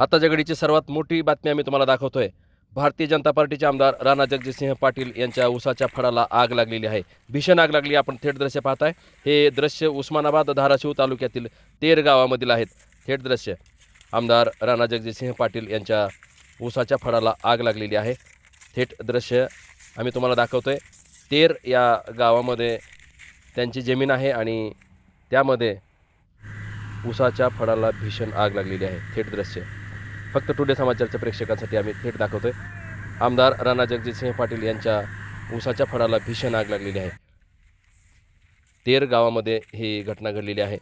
आता जगडीची सर्वात मोठी बातमी आम्ही तुम्हाला दाखवतोय. भारतीय जनता पार्टीचे आमदार राणा जगजितसिंह पाटील यांच्या उसाच्या फळाला आग लागलेली आहे. भीषण आग लागली आपण थेट दृश्य पाहताय. हे दृश्य उस्मानाबाद धाराशिव तालुक्यातील तेर गावामधील आहेत. थेट दृश्य. आमदार राणा जगजितसिंह पाटील यांच्या ऊसाच्या फळाला आग लागलेली आहे. थेट दृश्य आम्ही तुम्हाला दाखवतोय. तेर या गावामध्ये त्यांची जमीन आहे आणि त्यामध्ये उसाच्या फळाला भीषण आग लागलेली आहे. थेट दृश्य. फक्त टुडे समाचारच्या प्रेक्षकांसाठी आम्ही थेट दाखवतोय. आमदार राणा जगजितसिंह पाटील यांच्या ऊसाच्या फळाला भीषण आग लागलेली आहे. तेर गावामध्ये ही घटना घडलेली आहे.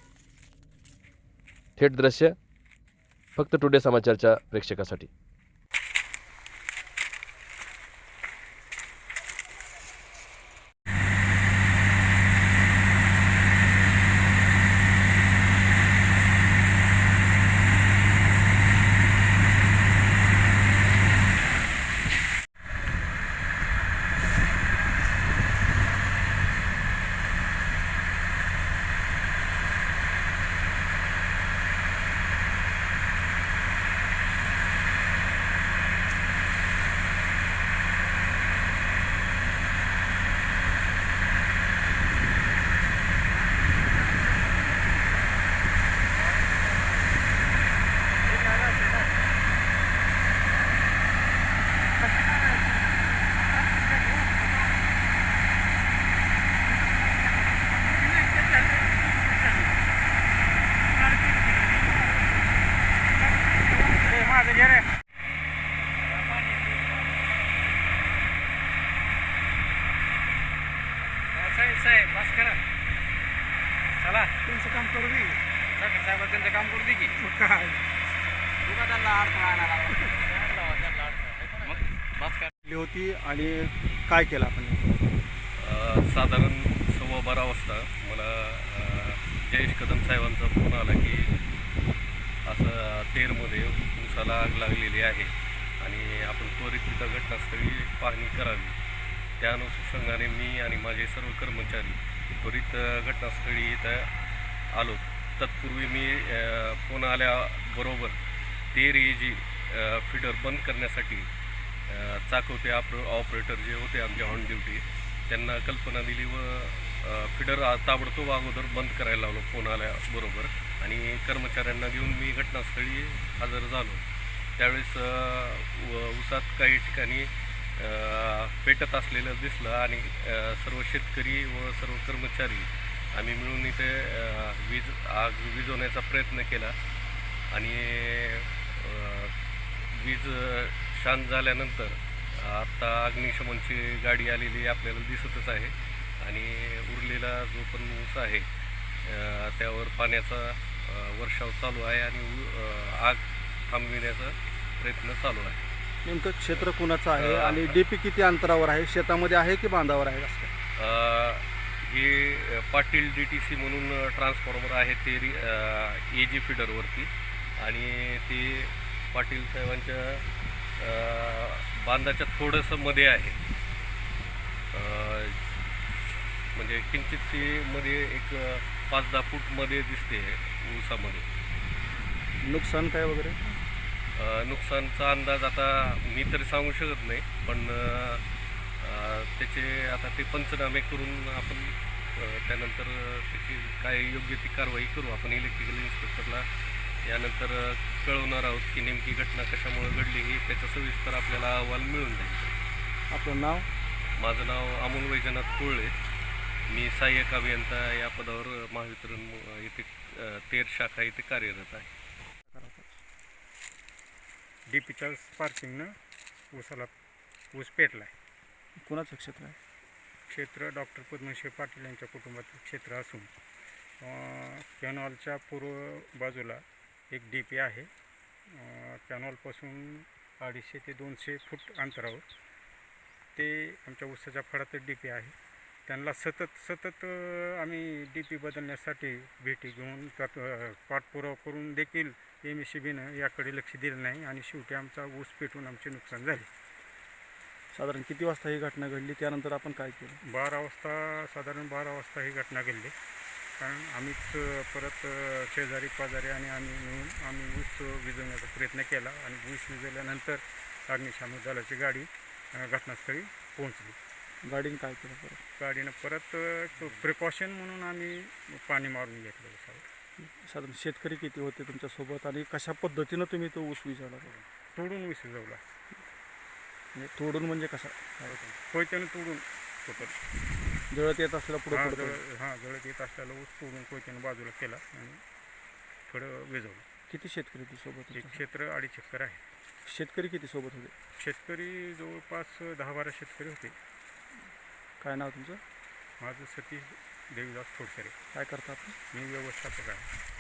थेट दृश्य फक्त टुडे समाचारच्या प्रेक्षकासाठी. त्यांचं काम करू दे की. काय त्यांना अडथळा आणायला लागला. मग बस करा. केली होती आणि काय केलं आपण? अ, साधारण सव्वा बारा वाजता मला अ, जयेश कदम साहेबांचा फोन आला की असं तेरमध्ये ऊसाला आग लागलेली आहे आणि आपण त्वरित तिथं घटनास्थळी पाहणी करावी. त्या अनुषंगाने मी आणि माझे सर्व कर्मचारी त्वरित अ, घटनास्थळी इथं आलो. तत्पूर्वी मी फोन आल्याबरोबर तेर ए जी फिडर बंद करण्यासाठी चाकवते ऑपर ऑपरेटर जे होते आमच्या ऑन ड्युटी त्यांना कल्पना दिली व फिडर ताबडतोब अगोदर बंद करायला लावलो फोन आल्याबरोबर आणि कर्मचाऱ्यांना घेऊन मी घटनास्थळी हजर झालो. त्यावेळेस व- उसात काही ठिकाणी पेटत असलेलं दिसलं आणि सर्व शेतकरी व सर्व कर्मचारी आम्ही मिळून इथे वीज आग विझवण्याचा प्रयत्न केला. आणि वीज शांत झाल्यानंतर आत्ता अग्निशमनची गाडी आलेली आपल्याला दिसतच आहे. आणि उरलेला जो पण ऊस आहे त्यावर पाण्याचा वर्षाव चालू आहे आणि आग थांबविण्याचा प्रयत्न चालू आहे. नेमकं क्षेत्र कुणाचं आहे आणि डीपी किती अंतरावर आहे? शेतामध्ये आहे की बांधावर आहे? असं हे पाटील डी टी सी म्हणून ट्रान्सफॉर्मर आहे ते ए जी फिडरवरती आणि ते पाटील साहेबांच्या बांधाच्या थोडंसं मध्ये आहे. म्हणजे किंचितशी मध्ये एक पाच दहा फूटमध्ये दिसते ऊसामध्ये. नुकसान काय वगैरे? नुकसानचा अंदाज आता मी तरी सांगू शकत नाही पण त्याचे आता ते पंचनामे करून आपण त्यानंतर त्याची काय योग्य ती कारवाई करू आपण इलेक्ट्रिकल इन्स्पेक्टरला यानंतर कळवणार आहोत की नेमकी घटना कशामुळे घडली ही त्याचा सविस्तर आपल्याला अहवाल मिळून जाईल आपलं नाव? माझं नाव अमोल वैजनाथ कोळळे मी सहाय्यक अभियंता या पदावर महावितरण येथे तेर शाखा येथे कार्यरत आहे. डीपीच्या स्पार्किंगनं ऊसाला ऊस पेटला आहे कुणाचं क्षेत्र आहे? क्षेत्र डॉक्टर पद्मश्री पाटील यांच्या कुटुंबातील क्षेत्र असून कॅनॉलच्या पूर्व बाजूला एक डी पी आहे. कॅनॉलपासून अडीचशे ते दोनशे फूट अंतरावर ते आमच्या ऊसाच्या फळातच डी पी आहे. त्यांना सतत सतत आम्ही डी पी बदलण्यासाठी भेटी घेऊन त्यात पाठपुरावा करून देखील एम एस सी बीनं याकडे लक्ष दिलं नाही आणि शेवटी आमचा ऊस पेटून आमचे नुकसान झाले. साधारण किती वाजता ही घटना घडली? त्यानंतर आपण काय केलं? बारा वाजता साधारण बारा वाजता ही घटना घडली. कारण आम्हीच परत शेजारी पाजारी आणि आम्ही मिळून आम्ही ऊस विजवण्याचा प्रयत्न केला आणि ऊस विजवल्यानंतर अग्निशामक दलाची गाडी घटनास्थळी पोहोचली. गाडीने काय केलं परत? गाडीनं परत प्रिकॉशन म्हणून आम्ही पाणी मारून घेतलं ऊसावर साधारण शेतकरी किती होते तुमच्यासोबत आणि कशा पद्धतीनं तुम्ही तो ऊस विजवला? तोडून ऊस विजवला म्हणजे तोडून म्हणजे कसा? कोयत्यानं तोडून जळत येत असलेला पुढे हा जळ हां जळत येत असलेला ऊस तोडून कोयत्यानं बाजूला केला आणि थोडं विजवलं किती शेतकरी होते सोबत एक? क्षेत्र अडीच एकर आहे. शेतकरी किती सोबत होते? शेतकरी जवळपास दहा बारा शेतकरी होते. काय नाव तुमचं? माझं सतीश देवीदास थोडसरे काय करता आपण? मी व्यवस्थापक आहे.